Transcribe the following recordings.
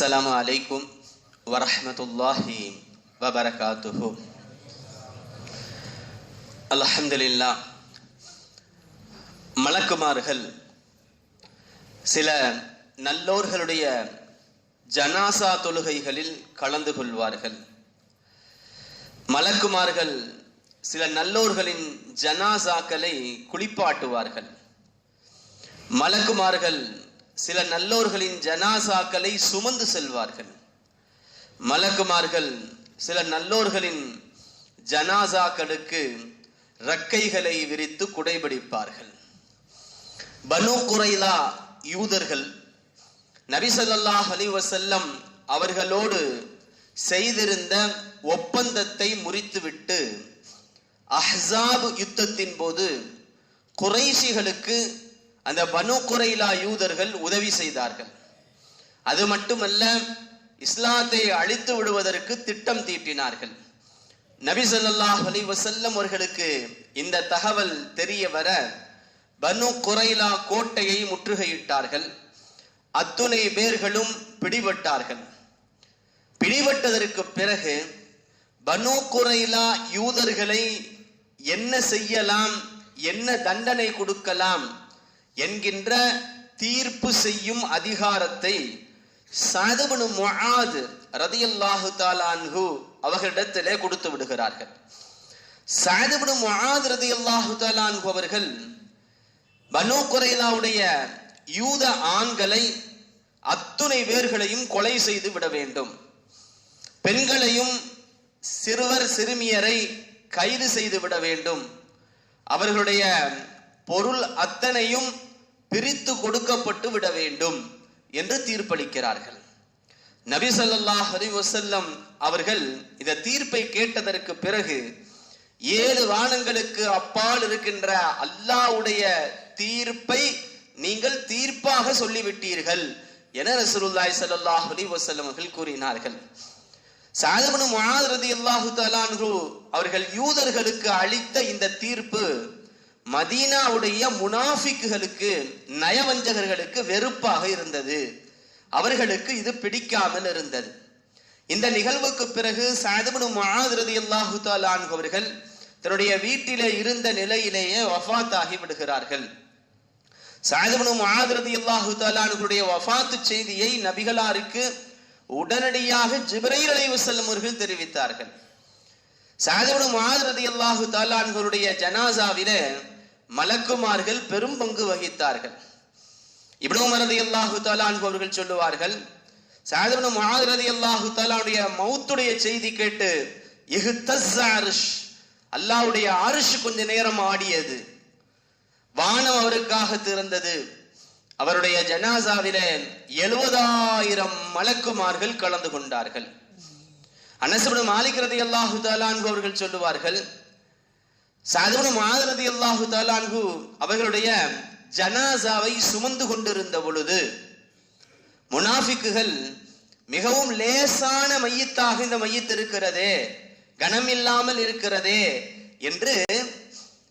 السلام عليكم ورحمة الله وبركاته الحمد لله மலக்குமார்கள் சில நல்லோர்களுடைய ஜனாசா தொழுகைகளில் கலந்து கொள்வார்கள் மலக்குமார்கள் சில நல்லோர்களின் ஜனாசாக்களை குளிப்பாட்டுவார்கள் மலக்குமார்கள் சில நல்லோர்களின் ஜனாசாக்களை சுமந்து செல்வார்கள். மலக்குமார்கள் சில நல்லோர்களின் ஜனாசாக்களுக்கு ரக்கைகளை விரித்து குடைபிடிப்பார்கள். பனு குரைலா யூதர்கள் நபி ஹலிவசல்லம் அவர்களோடு செய்திருந்த ஒப்பந்தத்தை முறித்துவிட்டு அஹ்ஸாப் யுத்தத்தின் போது குறைஷிகளுக்கு அந்த பனு குரைலா யூதர்கள் உதவி செய்தார்கள். அது மட்டுமல்ல இஸ்லாத்தை அழித்து விடுவதற்கு திட்டம் தீட்டினார்கள். நபி சொல்லாஹ் அலி வசல்லம் அவர்களுக்கு இந்த தகவல் தெரிய வர பனு குரைலா கோட்டையை முற்றுகையிட்டார்கள். அத்துணை பேர்களும் பிடிபட்டார்கள். பிடிபட்டதற்கு பிறகு பனு குரைலா யூதர்களை என்ன செய்யலாம் என்ன தண்டனை கொடுக்கலாம் என்கின்ற தீர்ப்பு செய்யும் அதிகாரத்தை சதுபனு முஆத் ரதியல்லாஹு தாலான்ஹு அவர்களிடத்திலே கொடுத்து விடுகிறார்கள். சதுபனு முஆத் ரதியல்லாஹு தாலான்ஹு அவர்கள் பனு குரைலாவுடைய யூத ஆண்களை அத்துணை பேர்களையும் கொலை செய்து விட வேண்டும். பெண்களையும் சிறுவர் சிறுமியரை கைது செய்து விட வேண்டும். அவர்களுடைய பொருள் அத்தனையும் பிரித்து கொடுக்கப்பட்டு விட வேண்டும் என்று தீர்ப்பளிக்கிறார்கள். நபி ஸல்லல்லாஹு அலைஹி வசல்லம் அவர்கள் இந்த தீர்ப்பை கேட்டதற்கு பிறகு ஏழு வானங்களுக்கு அப்பால் இருக்கின்ற அல்லாஹ்வுடைய தீர்ப்பை நீங்கள் தீர்ப்பாக சொல்லிவிட்டீர்கள் என ரசூலுல்லாஹி ஸல்லல்லாஹு அலைஹி வஸல்லம் அவர்கள் கூறினார்கள். சாதபனு முஆத் ரலியல்லாஹு தஆலா அன்ஹு அவர்கள் யூதர்களுக்கு அளித்த இந்த தீர்ப்பு மதீனாவுடைய முனாஃபிக்குகளுக்கு நயவஞ்சகர்களுக்கு வெறுப்பாக இருந்தது. அவர்களுக்கு இது பிடிக்காமல் இருந்தது. இந்த நிகழ்வுக்கு பிறகு சாதபனு முஆத் அல்லாஹு தஆலா அவர்கள் தன்னுடைய வீட்டிலே இருந்த நிலையிலேயே வஃபாத்தாகி ஆகி விடுகிறார்கள் சாதபனு முஆத் அல்லாஹு தாலானுடைய அன்ஹுடைய வஃபாத்து செய்தியை நபிகளாருக்கு உடனடியாக ஜிப்ரை அலைவு செல்லும் அவர்கள் தெரிவித்தார்கள். சாதபனு முஆத் அல்லாஹு தாலான்களுடைய அன்ஹுடைய ஜனாசாவிலே மலக்குமார்கள் பெரும் பங்கு வகித்தார்கள். இப்னு மரதி அல்லாஹு தாலான் அவர்கள் சொல்லுவார்கள் சாதபனு முஆத் அல்லாஹு தாலாவுடைய மௌத்துடைய செய்தி கேட்டு இஹ்தஸ்ஸ அல்லாவுடைய அல்லாஹ்வுடைய அரிஷ் கொஞ்ச நேரம் ஆடியது. வானம் அவருக்காக திறந்தது. அவருடைய ஜனாசாவில எழுபதாயிரம் மலக்குமார்கள் கலந்து கொண்டார்கள். அனசுபடு மாலிக் ரதி அல்லாஹு தாலான்கு அவர்கள் சொல்லுவார்கள் சாதுபடு மாதரதி அல்லாஹு தாலான்கு அவர்களுடைய ஜனாசாவை சுமந்து கொண்டிருந்த பொழுது முனாஃபிக்குகள் மிகவும் லேசான மையத்தாக இந்த மையத்து இருக்கிறதே கனமில்லாமல் இருக்கிறதே என்று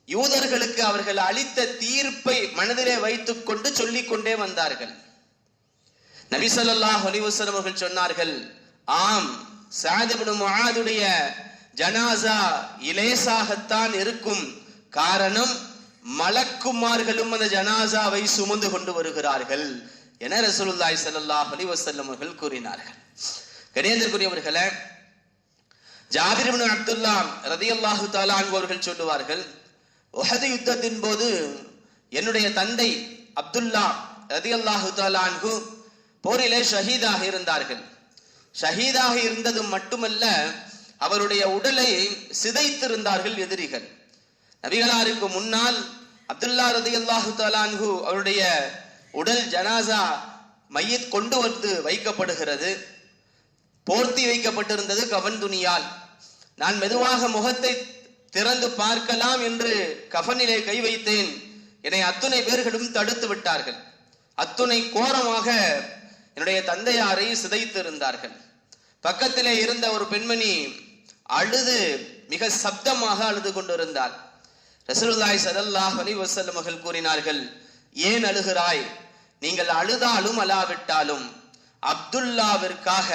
யூதர்களுக்கு அவர்கள் அளித்த தீர்ப்பை மனதிலே வைத்துக் கொண்டு சொல்லிக் கொண்டே வந்தார்கள். நபி ஸல்லல்லாஹு அவர்கள் சொன்னார்கள் ஆம் சஅத் இப்னு ஜனாசா இலேசாகத்தான் இருக்கும் காரணம் மலக்குமார்களும் அந்த ஜனாசாவை சுமந்து கொண்டு வருகிறார்கள் என ரசூலுல்லாய் ஸல்லல்லாஹு அலைஹி அவர்கள் கூறினார்கள். கணேந்திரக்குரியவர்களே ஜாபிர் அப்துல்லா ரதியல்லாஹு அல்லாஹு அன்ஹு அவர்கள் சொல்லுவார்கள் உஹது யுத்தத்தின் போது என்னுடைய தந்தை அப்துல்லா ரதியல்லாஹு அல்லாஹு தாலான்கு போரிலே ஷஹீதாக இருந்தார்கள். ஷஹீதாக இருந்தது மட்டுமல்ல அவருடைய உடலை சிதைத்திருந்தார்கள் எதிரிகள். நபிகளாருக்கு முன்னால் அப்துல்லா ரதி அல்லாஹு அன்ஹு அவருடைய உடல் ஜனாசா மையத் கொண்டு வந்து வைக்கப்படுகிறது. போர்த்தி வைக்கப்பட்டிருந்தது கவன் துணியால். நான் மெதுவாக முகத்தை திறந்து பார்க்கலாம் என்று கஃனிலே கை வைத்தேன். என்னை அத்துணை பேர்களும் தடுத்து விட்டார்கள். அத்துணை கோரமாக என்னுடைய தந்தையாரை சிதைத்திருந்தார்கள். பக்கத்திலே இருந்த ஒரு பெண்மணி அழுது மிக சப்தமாக அழுது கொண்டிருந்தாள் ரசூலுல்லாய் சதல்லாஹ் அலி வசல்ல மகள் கூறினார்கள் ஏன் அழுகிறாய்? நீங்கள் அழுதாலும் அழாவிட்டாலும் அப்துல்லாவிற்காக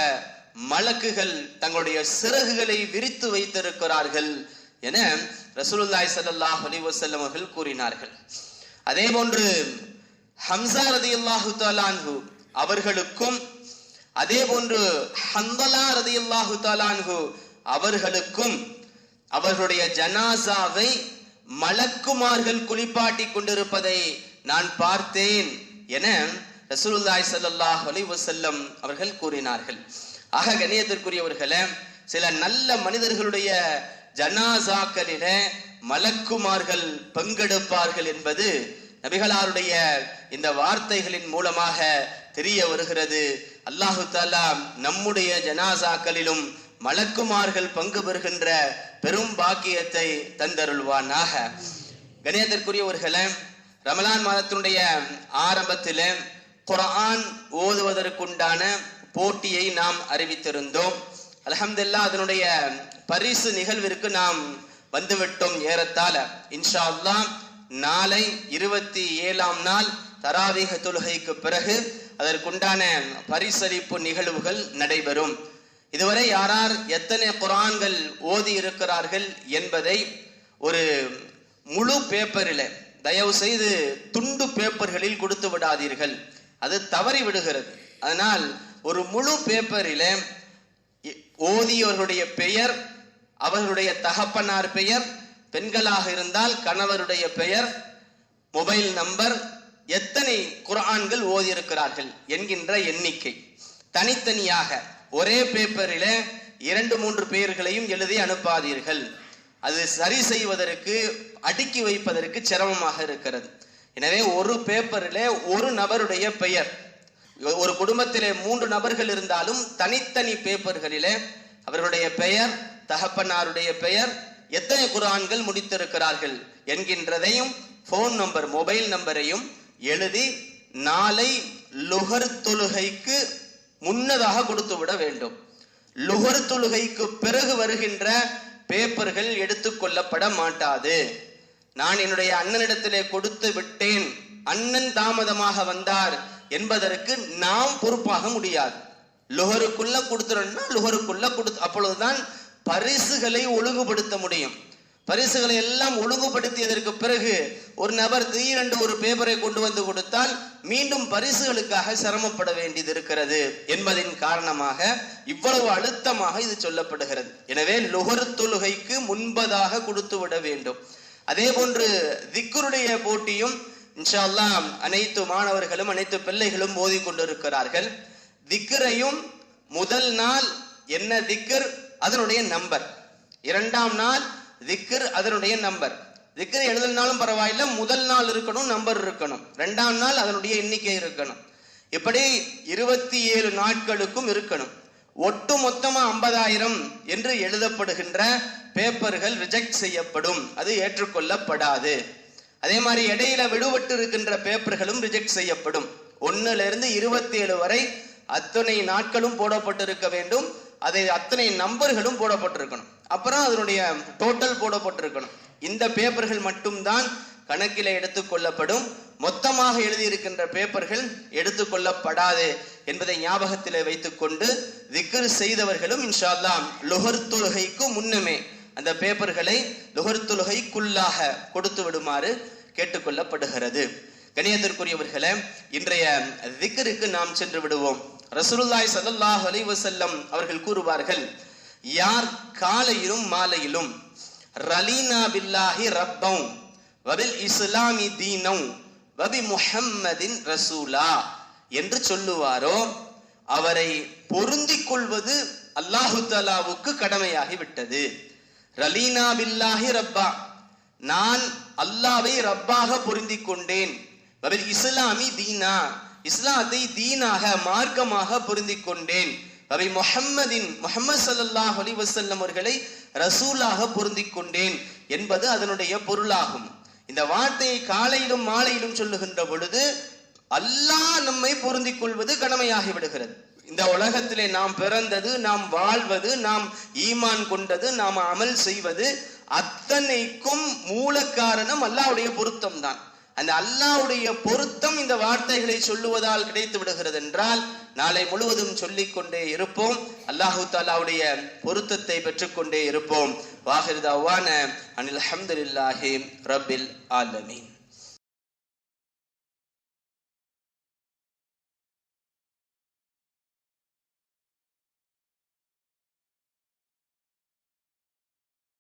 மலக்குகள் தங்களுடைய சிறகுகளை விரித்து வைத்திருக்கிறார்கள் என ரசூலுல்லாய் ஸல்லல்லாஹு அலி வஸல்லம் அவர்கள் கூறினார்கள். அதே போன்று ஹம்சா ரதி அல்லாஹு தாலான்ஹு அவர்களுக்கும் அதே போன்று ஹந்தலா ரதியல்லாஹு தாலான்ஹு அவர்களுக்கும் அவர்களுடைய ஜனாசாவை மலக்குமார்கள் குளிப்பாட்டி கொண்டிருப்பதை நான் பார்த்தேன் என ரசூலுல்லாய் சல்லாஹ் அலி வசல்லம் அவர்கள் கூறினார்கள். ஆக கணியத்திற்குரியவர்களே சில நல்ல மனிதர்களுடைய ஜனாசாக்களில மலக்குமார்கள் பங்கெடுப்பார்கள் என்பது நபிகளாருடைய இந்த வார்த்தைகளின் மூலமாக தெரிய வருகிறது. அல்லாஹு தாலா நம்முடைய ஜனாசாக்களிலும் மலக்குமார்கள் பங்கு பெறுகின்ற பெரும் பாக்கியத்தை தந்தருள்வானாக. கணியத்திற்குரியவர்களே ரமலான் மாதத்தினுடைய ஆரம்பத்தில் குரான் ஓதுவதற்குண்டான போட்டியை நாம் அறிவித்திருந்தோம். அலமதுல்லா அதனுடைய பரிசு நிகழ்விற்கு நாம் வந்துவிட்டோம் ஏறத்தால இன்ஷா நாளை இருபத்தி ஏழாம் நாள் தராவீக தொழுகைக்கு பிறகு அதற்குண்டான பரிசளிப்பு நிகழ்வுகள் நடைபெறும். இதுவரை யாரார் எத்தனை குரான்கள் ஓதி இருக்கிறார்கள் என்பதை ஒரு முழு பேப்பரில் தயவு செய்து துண்டு பேப்பர்களில் கொடுத்து விடாதீர்கள். அது தவறி விடுகிறது. அதனால் ஒரு முழு பேப்பரில் ஓதியவர்களுடைய பெயர் அவர்களுடைய தகப்பனார் பெயர் பெண்களாக இருந்தால் கணவருடைய பெயர் மொபைல் நம்பர் எத்தனை குரான்கள் ஓதியிருக்கிறார்கள் என்கின்ற எண்ணிக்கை. தனித்தனியாக ஒரே பேப்பரில் இரண்டு மூன்று பெயர்களையும் எழுதி அனுப்பாதீர்கள். அது சரி செய்வதற்கு அடுக்கி வைப்பதற்கு சிரமமாக இருக்கிறது. எனவே ஒரு பேப்பரில் ஒரு நபருடைய பெயர் ஒரு குடும்பத்திலே மூன்று நபர்கள் இருந்தாலும் தனித்தனி பேப்பர்களிலே அவர்களுடைய பெயர் தகப்பனாருடைய பெயர் எத்தனை குரான்கள் முடித்திருக்கிறார்கள் என்கின்றதையும் ஃபோன் நம்பர் மொபைல் நம்பரையும் எழுதி நாளை லுகர் தொழுகைக்கு முன்னதாக கொடுத்து விட வேண்டும். லுகர் தொழுகைக்கு பிறகு வருகின்ற பேப்பர்கள் எடுத்துக்கொள்ளப்பட மாட்டாது. நான் என்னுடைய அண்ணனிடத்திலே கொடுத்து விட்டேன். அண்ணன் தாமதமாக வந்தார் என்பதற்கு நாம் பொறுப்பாக முடியாது. லுகருக்குள்ள கொடுத்துறோம்னா லுகருக்குள்ள கொடுத்து அப்பொழுதுதான் பரிசுகளை ஒழுங்குபடுத்த முடியும். பரிசுகளை எல்லாம் ஒழுங்குபடுத்தியதற்கு பிறகு ஒரு நபர் திடீரென்று ஒரு பேப்பரை கொண்டு வந்து கொடுத்தால் மீண்டும் பரிசுகளுக்காக சிரமப்பட வேண்டியது இருக்கிறது என்பதின் காரணமாக இவ்வளவு அழுத்தமாக இது சொல்லப்படுகிறது. எனவே லுகர் தொழுகைக்கு முன்பதாக கொடுத்து விட வேண்டும். அதே போன்று திக்குருடைய போட்டியும் இன்ஷால்லா அனைத்து மாணவர்களும் அனைத்து பிள்ளைகளும் ஓதி கொண்டிருக்கிறார்கள். திக்கரையும் முதல் நாள் என்ன திக்கர் அதனுடைய நம்பர் இரண்டாம் நாள் திக்கர் அதனுடைய நம்பர். திக்கர் எழுதினாலும் பரவாயில்ல முதல் நாள் இருக்கணும் நம்பர் இருக்கணும். ரெண்டாம் நாள் அதனுடைய எண்ணிக்கை இருக்கணும். இப்படி இருபத்தி ஏழு நாட்களுக்கும் இருக்கணும். ஒட்டு மொத்தமா ஐம்பதாயிரம் என்று எழுதப்படுகின்ற பேப்பர்கள் ரிஜெக்ட் செய்யப்படும். அது ஏற்றுக்கொள்ளப்படாது. அதே மாதிரி இடையில விடுபட்டு இருக்கின்ற பேப்பர்களும் ரிஜெக்ட் செய்யப்படும். ஒன்னுல இருந்து இருபத்தி ஏழு வரை அத்தனை நாட்களும் போடப்பட்டிருக்க வேண்டும். அதை அத்தனை நம்பர்களும் போடப்பட்டிருக்கணும். அப்புறம் அதனுடைய டோட்டல் போடப்பட்டிருக்கணும். இந்த பேப்பர்கள் மட்டும்தான் கணக்கில் எடுத்துக்கொள்ளப்படும் மொத்தமாக எழுதியிருக்கின்ற பேப்பர்கள் எடுத்துக்கொள்ளப்படாது என்பதை ஞாபகத்தில் வைத்துக்கொண்டு திக்ர் செய்தவர்களும் இன்ஷால்லாம் லுகர் தொழுகைக்கு முன்னுமே அந்த பேப்பர்களை லுகர் தொழுகைக்குள்ளாக கொடுத்து விடுமாறு கேட்டுக்கொள்ளப்படுகிறது. கணியத்திற்குரியவர்களே இன்றைய விக்கருக்கு நாம் சென்று விடுவோம். ரசூலுல்லாய் சல்லாஹ் அலைவசல்லம் அவர்கள் கூறுவார்கள் யார் காலையிலும் மாலையிலும் ரலீனா பில்லாஹி ரப்பம் வபில் இஸ்லாமி தீனம் வபி முஹம்மதின் ரசூலா என்று சொல்லுவாரோ அவரை பொருந்திக் கொள்வது அல்லாஹு தலாவுக்கு கடமையாகி விட்டது. ரலீனா பில்லாஹி ரப்பா நான் அல்லாவை ரப்பாக பொருந்திக் கொண்டேன். இஸ்லாமி தீனா இஸ்லாத்தை தீனாக மார்க்கமாக பொருந்தி கொண்டேன் அவை முஹம்மதின் முஹம்மது சல்லாஹ் அலி வசல்லம் அவர்களை ரசூலாக பொருந்தி கொண்டேன் என்பது அதனுடைய பொருளாகும். இந்த வார்த்தையை காலையிலும் மாலையிலும் சொல்லுகின்ற பொழுது அல்லாஹ் நம்மை பொருந்தி கொள்வது கடமையாகி விடுகிறது இந்த உலகத்திலே நாம் பிறந்தது நாம் வாழ்வது நாம் ஈமான் கொண்டது நாம் அமல் செய்வது அத்தனைக்கும் மூல காரணம் அல்லாவுடைய பொருத்தம் தான் அந்த அல்லாஹ்வுடைய பொருத்தம் இந்த வார்த்தைகளை சொல்லுவதால் கிடைத்து விடுகிறது என்றால் நாளை முழுவதும் சொல்லிக் கொண்டே இருப்போம். அல்லாஹு தாலாவுடைய பொருத்தத்தை பெற்றுக்கொண்டே இருப்போம். வாஹிர்தாவான அனில் அஹமதுல்லாஹி ரபில் ஆலமீன்.